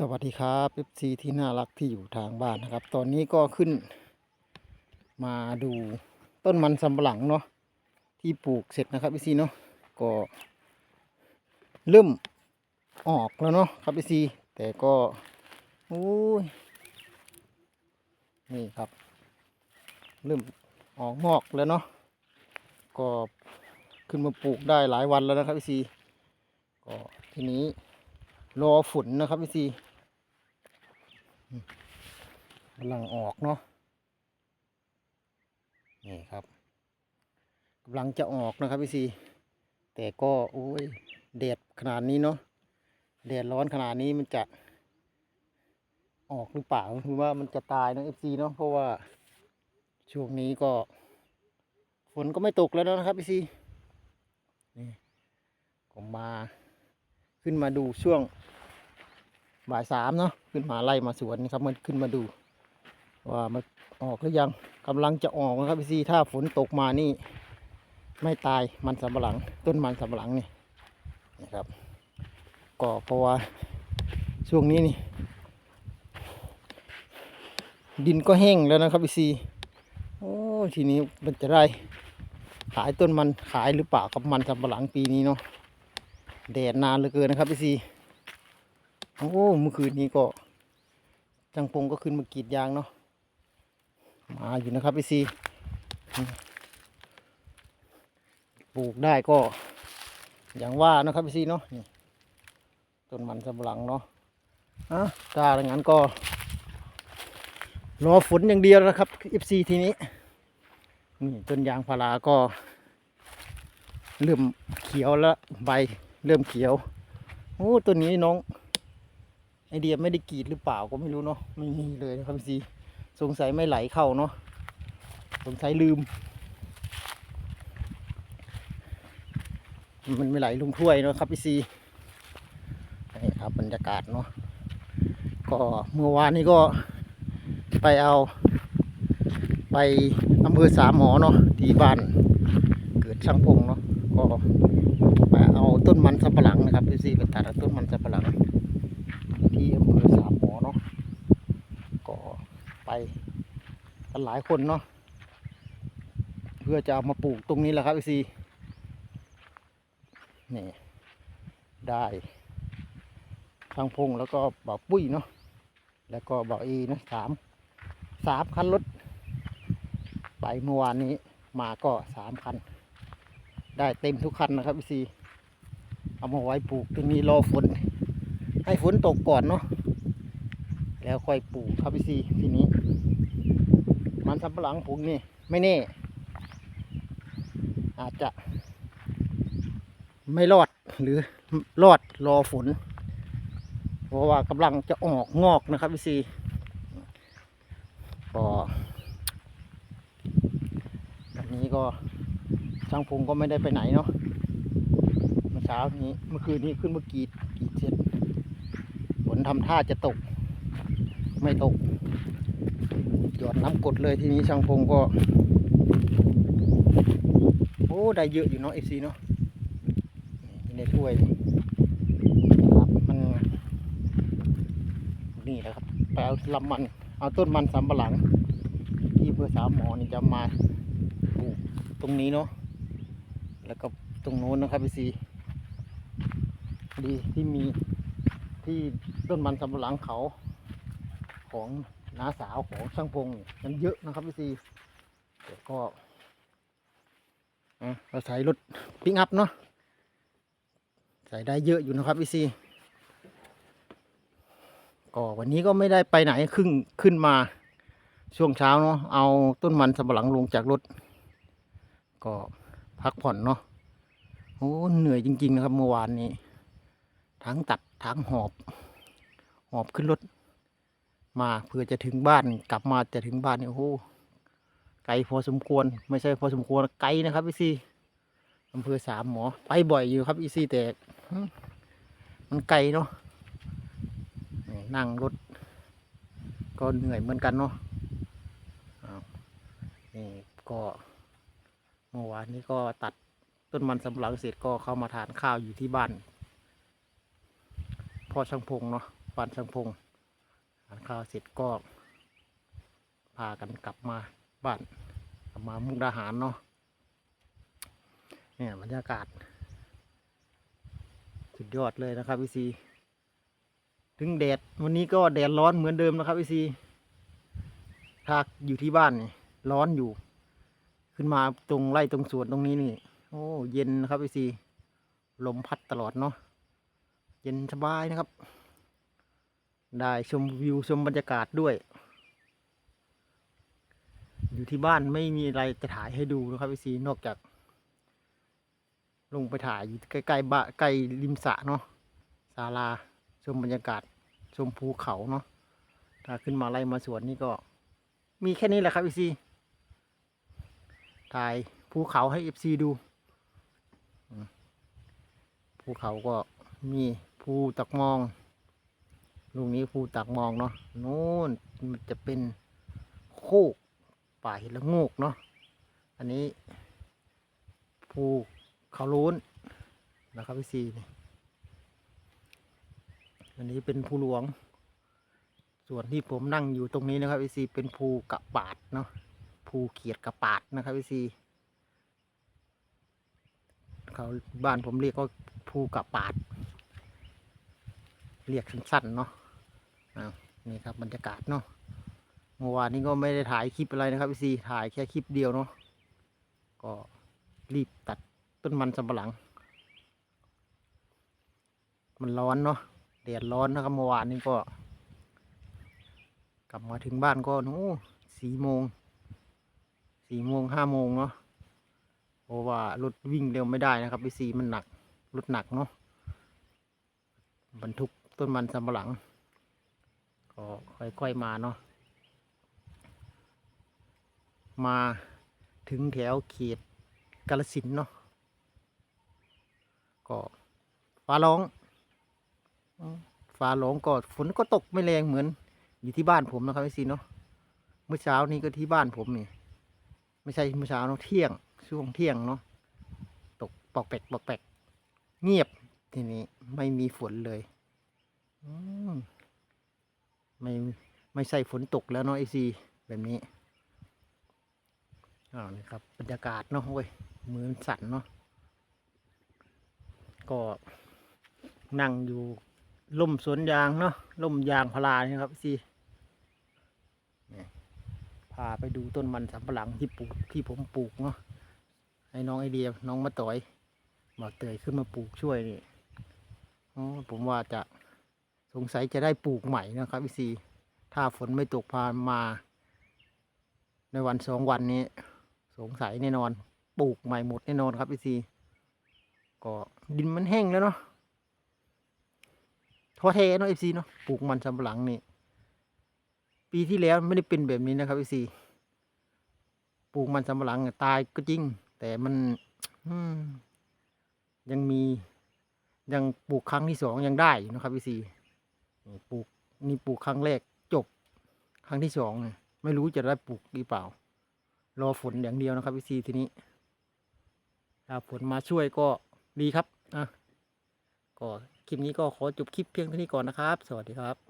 สวัสดีครับเอฟซีที่น่ารักที่อยู่ทางบ้านนะครับ ตอนนี้ก็ขึ้น มาดูต้นมันสำปะหลังเนาะที่ปลูกเสร็จนะครับพี่ซีเนาะก็เริ่มออกแล้วเนาะครับพี่ซีแต่ก็โอ้ยนี่ครับ เริ่มออกงอกแล้วเนาะก็ขึ้นมาปลูกได้หลายวันแล้วนะครับพี่ซีก็ทีนี้รอฝนนะครับพี่ซี กำลังออกเนาะนี่ครับกำลังจะออกนะครับพี่ซีแต่ก็โอ้ยแดดขนาดนี้เนาะแดดร้อนขนาดนี้มันจะออกหรือเปล่าหรือว่ามันจะตายนะเอฟซีเนาะเพราะว่าช่วงนี้ก็ฝนก็ไม่ตกแล้วนะครับพี่ซีนี่ก็มาขึ้นมาดูช่วง บ่ายสามเนาะขึ้นมาไล่มาสวนนะครับมันขึ้นมาดู ว่ามันออกหรือยังกำลังจะออกนะครับพี่ซีถ้าฝนตกมานี่ ไม่ตายมันสำปะหลัง ต้นมันสำปะหลังนี่นะครับ ก็เพราะว่าช่วงนี้นี่ ดินก็แห้งแล้วนะครับพี่ซีโอ้ทีนี้มันจะได้ ขายต้นมันขายหรือเปล่ากับมันสำปะหลังปีนี้เนาะแดดนานเหลือเกินนะครับพี่ซี โอ้เมื่อคืนนี้ก็ จังปงก็ขึ้นมากรีดยางเนาะมาอยู่นะครับพี่ซีปลูกได้ก็ อย่างว่านะครับพี่ซีเนาะนี่ต้นมันสำปะหลังเนาะอะถ้าอย่างนั้นก็ รอฝนอย่างเดียวนะครับเอฟซีทีนี้นี่ต้นยางพาราก็ เริ่มเขียวแล้วใบเริ่มเขียวโอ้ต้นนี้น้อง ไอเดียไม่ได้กรีดหรือเปล่าก็ไม่รู้เนาะไม่มีเลยครับซีสงสัยไม่ไหลเข้าเนาะสงสัยลืม มันไม่ไหลลงถ้วยเนาะครับพี่ซีนี่ครับบรรยากาศเนาะก็เมื่อวานนี้ก็ไปเอา ไปอำเภอสามหมอเนาะที่บ้านเกิดช่างพงเนาะก็ไปเอาต้นมันสำปะหลังนะครับพี่ซีไปตัดต้นมันสำปะหลัง ที่อำเภอสามหมอเนาะก็ไปกัน หลายคนเนาะเพื่อจะเอามาปลูกตรงนี้แหละครับพี่ซีนี่ได้ทางพงแล้วก็บ่าวปุ้ยเนาะแล้วก็บ่าวเอนะสามสามคันรถไปเมื่อวานนี้มาก็สามคัน ได้เต็มทุกคันนะครับพี่ซีเอามาไว้ปลูกตรงนี้รอฝน ให้ฝนตกก่อนเนาะแล้วค่อยปลูกครับพี่ซีทีนี้ มันสำปะหลังปลูกนี่ ไม่แน่ อาจจะ ไม่รอดหรือรอดรอฝน เพราะว่ากำลังจะออกงอกนะครับพี่ซีก็วันนี้ก็ช่างพงก็ไม่ได้ไปไหนเนาะเมื่อเช้านี้เมื่อคืนนี้ขึ้นเมากรีดกีดเสร็จฝนทำท่าจะตก ไม่ตก น้ำกดเลยทีนี้ช่างพงก็โอ้ได้เยอะอยู่เนาะเอฟซีเนาะในถ้วยนี่ครับมันนี่แหละครับไปเอาลำมัน เอาต้นมันสำปะหลัง ที่เพื่อสามหมอนี่จะมาปลูกตรงนี้เนาะแล้วก็ตรงโน้นนะครับพี่ซีดีที่มีที่ต้นมันสำปะหลังเขาของ น้าสาวของช่างพงนี่ยมันเยอะนะครับพี่ซีแต่ก็เราใส่รถปิกอัพเนาะใส่ได้เยอะอยู่นะครับพี่ซีก็วันนี้ก็ไม่ได้ไปไหนขึ้นขึ้นมาช่วงเช้าเนาะเอาต้นมันสำปะหลังลงจากรถ ก็พักผ่อนเนาะโอ้เหนื่อยจริง ๆ นะครับเมื่อวานนี้ ทั้งตัดทั้งหอบ หอบขึ้นรถ มาเพื่อจะถึงบ้านกลับมาจะถึงบ้านเนี่ยโอ้โหไกลพอสมควร ไม่ใช่พอสมควรไกลนะครับพี่ซีอำเภอสามหมอไปบ่อยอยู่ครับอีซีแต่มันไกลเนาะนั่งรถก็เหนื่อยเหมือนกันเนาะนี่ก็เมื่อวานนี้ก็ตัดต้นมันสำปะหลังเสร็จก็เข้ามาทานข้าวอยู่ที่บ้านพ่อช่างพงเนาะบ้านสังพง ทานข้าวเสร็จก็ พากันกลับมาบ้านกลับมามุกดาหารเนาะเนี่ยบรรยากาศ สุดยอดเลยนะครับพี่ซีถึงแดดวันนี้ก็แดดร้อนเหมือนเดิมนะครับพี่ซีถ้าอยู่ที่บ้านนี่ร้อนอยู่ ขึ้นมาตรงไร่ตรงสวนตรงนี้นี่ โอ้เย็นนะครับพี่ซีลมพัดตลอดเนาะเย็นสบายนะครับ ได้ชมวิวชมบรรยากาศด้วย อยู่ที่บ้านไม่มีอะไรจะถ่ายให้ดูนะครับพี่ซีนอกจาก ลงไปถ่ายอยู่ใกล้ๆบ้านใกล้ริมสระเนาะศาลาชมบรรยากาศ ชมภูเขาเนาะถ้าขึ้นมาไล่มาสวนนี่ก็ มีแค่นี้แหละครับพี่ซีถ่ายภูเขาให้เอฟซีดูภูเขาก็มีภูตักมอง ลูกนี้ภูตักมองเนาะโน่นมันจะเป็นโคกป่าห็ดละโงกเนาะอันนี้ภูเขาโล้นนะครับพี่ซีนี่อันนี้เป็นภูหลวง ส่วนที่ผมนั่งอยู่ตรงนี้นะครับพี่ซีเป็นภูกระปาดเนาะภูเขียดกระปาดนะครับพี่ซีเขาบ้านผมเรียกว่าภูกระปาด เรียกสั้นๆเนาะ อ้านี่ครับบรรยากาศเนาะเมื่อวานนี้ก็ไม่ได้ถ่ายคลิปอะไรนะครับพี่ซีถ่ายแค่คลิปเดียวเนาะก็รีบตัดต้นมันสำปะหลัง มันร้อนเนาะแดดร้อนนะครับเมื่อวานนี้ก็ กลับมาถึงบ้านก็โน้สี่โมงสี่โมงห้าโมงเนาะเพราะว่ารถวิ่งเร็วไม่ได้นะครับพี่ซีมันหนักรถหนักเนาะบรรทุกต้นมันสำปะหลัง ก็ค่อยๆมาเนาะมาถึงแถวเขตกาลสินเนาะก็ฟ้าร้องฟ้าร้องก็ฝนก็ตกไม่แรงเหมือนอยู่ที่บ้านผมนะครับไอซีเนาะเมื่อเช้านี้ก็ที่บ้านผมนี่ไม่ใช่เมื่อเช้าเนาะเที่ยงช่วงเที่ยงเนาะตกปอกแปกปอกแปกเงียบทีนี้ไม่มีฝนเลย อืม ไม่ไม่ใช่ฝนตกแล้วเนาะไอซีแบบนี้อ้าวนี่ครับบรรยากาศเนาะเว้ยมือนสั่นเนาะก็นั่งอยู่ล่มสวนยางเนาะล่มยางพารานี่ครับสินี่พาไปดูต้นมันสำปะหลังที่ปลูกที่ผมปลูกเนาะให้น้องไอเดียน้องมาต่อยมาเตยขึ้นมาปลูกช่วยนี่อ๋อผมว่าจะ สงสัยจะได้ปลูกใหม่นะครับพี่ซีถ้าฝนไม่ตกพานมา ในวันสองวันนี้ สงสัยแน่นอน ปลูกใหม่หมดแน่นอนครับพี่ซีก็ดินมันแห้งแล้วเนาะท้อแท้เนาะเอฟซีเนาะปลูกมันสำปะหลังนี่ปีที่แล้วไม่ได้เป็นแบบนี้นะครับพี่ซีปลูกมันสำปะหลังตายก็จริง แต่มันอืมยังมี ยังปลูกครั้งที่สองยังได้อยู่นะครับพี่ซี ปลูกนี่ปลูกครั้งแรกจบ ครั้งที่สองนะไม่รู้จะได้ปลูกหรือเปล่า รอฝนอย่างเดียวนะครับพี่ซีทีนี้ถ้าฝนมาช่วยก็ดีครับอะก็คลิปนี้ก็ขอจบคลิปเพียงเท่านี้ก่อนนะครับ สวัสดีครับ